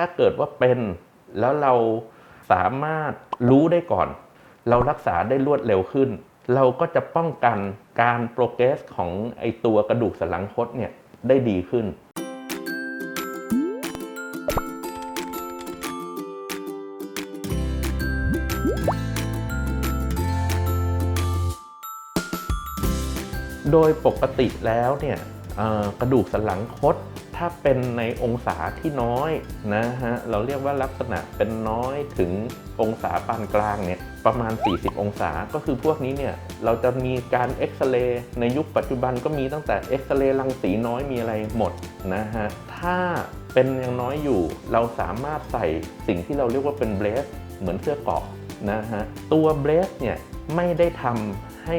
ถ้าเกิดว่าเป็นแล้วเราสามารถรู้ได้ก่อน เรารักษาได้รวดเร็วขึ้น เราก็จะป้องกันการโปรเกรสของไอตัวกระดูกสันหลังคดเนี่ยได้ดีขึ้น โดยปกติแล้วเนี่ย กระดูกสันหลังคด ถ้าเป็นในองศาที่น้อยนะฮะเราเรียกว่าลักษณะเป็นน้อยถึงองศาปานกลางเนี่ยประมาณ 40 องศา ก็คือพวกนี้เนี่ยเราจะมีการเอ็กซเรย์ในยุคปัจจุบันก็มีตั้งแต่เอ็กซเรย์รังสีน้อยมีอะไรหมดนะฮะถ้าเป็นยังน้อยอยู่เราสามารถใส่สิ่งที่เราเรียกว่าเป็นเบรสเหมือนเสื้อเกาะนะฮะตัวเบรสเนี่ยไม่ได้ทำให้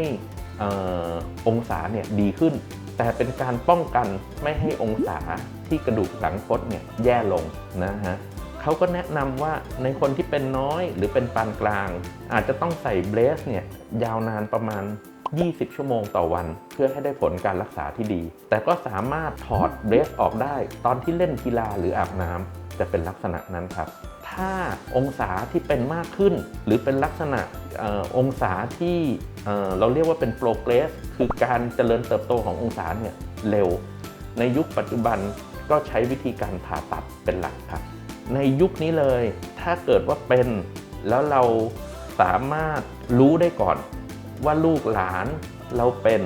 ออองศาเนี่ยดีขึ้น แต่เป็นการป้องกันไม่ให้องศาที่กระดูกหลังคดเนี่ยแย่ลงนะฮะเขาก็แนะนำว่าในคนที่เป็นน้อยหรือเป็นปานกลาง อาจจะต้องใส่เบรสเนี่ยยาวนานประมาณ 20 ชั่วโมงต่อวัน เพื่อให้ได้ผลการรักษาที่ดี แต่ก็สามารถถอดเบรสออกได้ตอนที่เล่นกีฬาหรืออาบน้ำ จะเป็นลักษณะนั้นครับ ถ้าองศาที่เป็นมากขึ้น หรือเป็นลักษณะเออองศาที่เอ่อเราเรียกว่าเป็นโปรเกรสคือการเจริญเติบโตขององศาเนี่ยเร็ว ในยุคปัจจุบันก็ใช้วิธีการผ่าตัดเป็นหลักครับ ในยุคนี้เลยถ้าเกิดว่าเป็นแล้วเราสามารถรู้ได้ก่อนว่าลูกหลานเราเป็น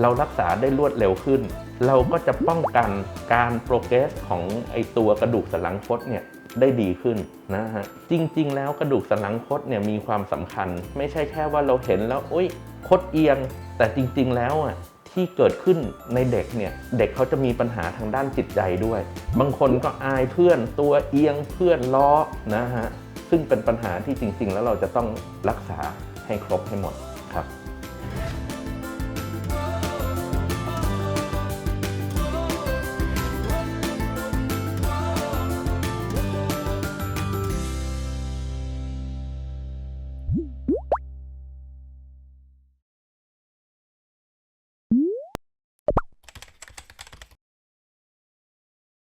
เรารักษาได้รวดเร็วขึ้น เราก็จะป้องกันการโปรเกรสของไอตัวกระดูกสันหลังคดเนี่ยได้ดีขึ้นนะฮะจริง ๆ แล้วกระดูกสันหลังคดเนี่ยมีความสำคัญ ไม่ใช่แค่ว่าเราเห็นแล้วโอุ้ยคดเอียง แต่จริง ๆ แล้วอะที่เกิดขึ้นในเด็กเนี่ยเด็กเขาจะมีปัญหาทางด้านจิตใจด้วย บางคนก็อายเพื่อนตัวเอียงเพื่อนล้อนะฮะซึ่งเป็นปัญหาที่จริง ๆ แล้วเราจะต้องรักษาให้ครบให้หมดครับ